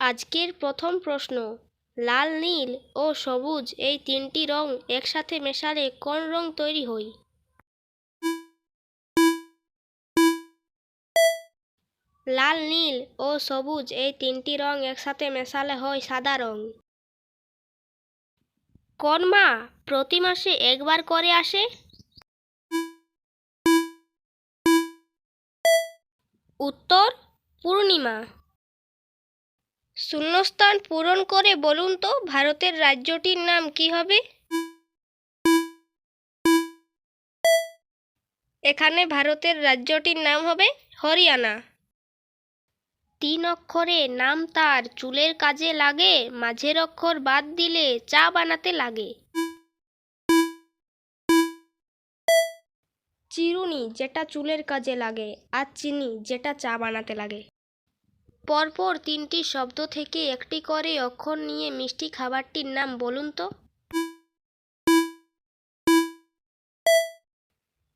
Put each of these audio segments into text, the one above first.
আজকের প্রথম প্রশ্ন। লাল, নীল ও সবুজ এই তিনটি রং একসাথে মেশালে কোন রং তৈরি হয়? লাল, নীল ও সবুজ এই তিনটি রং একসাথে মেশালে হয় সাদা রং। কোন মা প্রতি মাসে একবার করে আসে? উত্তর, পূর্ণিমা। শূন্যস্থান পূরণ করে বলুন তো ভারতের রাজ্যটির নাম কি হবে? এখানে ভারতের রাজ্যটির নাম হবে হরিয়ানা। তিন অক্ষরে নাম তার, চুলের কাজে লাগে, মাঝের অক্ষর বাদ দিলে চা বানাতে লাগে। চিরুনি যেটা চুলের কাজে লাগে আর চিনি যেটা চা বানাতে লাগে। পরপর তিনটি শব্দ থেকে একটি করে অক্ষর নিয়ে মিষ্টি খাবারটির নাম বলুন তো।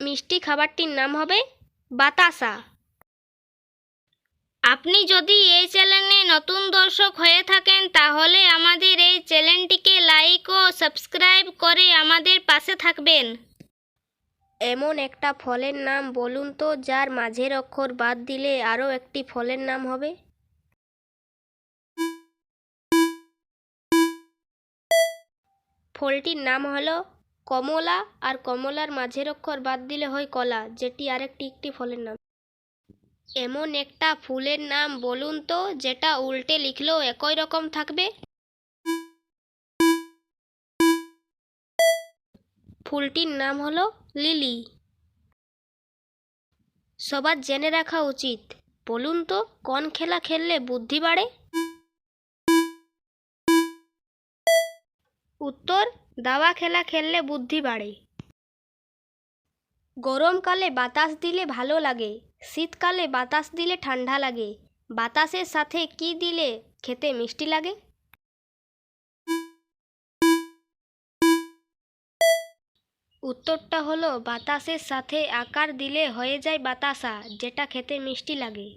মিষ্টি খাবারটির নাম হবে বাতাসা। আপনি যদি এই চ্যানেলে নতুন দর্শক হয়ে থাকেন, তাহলে আমাদের এই চ্যানেলটিকে লাইক ও সাবস্ক্রাইব করে আমাদের পাশে থাকবেন। এমন একটা ফলের নাম বলুন তো, যার মাঝের অক্ষর বাদ দিলে আরও একটি ফলের নাম হবে? ফলটির নাম হলো কমলা আর কমলার মাঝের অক্ষর বাদ দিলে হয় কলা, যেটি আরেকটি একটি ফলের নাম। এমন একটা ফুলের নাম বলুন তো, যেটা উল্টে লিখলেও একই রকম থাকবে? ফুলটির নাম হলো লিলি। সবার জেনে রাখা উচিত। বলুন তো, কোন খেলা খেললে বুদ্ধি বাড়ে? উত্তর, দাবা খেলা খেললে বুদ্ধি বাড়ে। গরমকালে বাতাস দিলে ভালো লাগে, শীতকালে বাতাস দিলে ঠান্ডা লাগে। বাতাসের সাথে কি দিলে খেতে মিষ্টি লাগে? উত্তরটা হলো, বাতাসের সাথে আকার দিলে হয়ে যায় বাতাসা, যেটা খেতে মিষ্টি লাগে।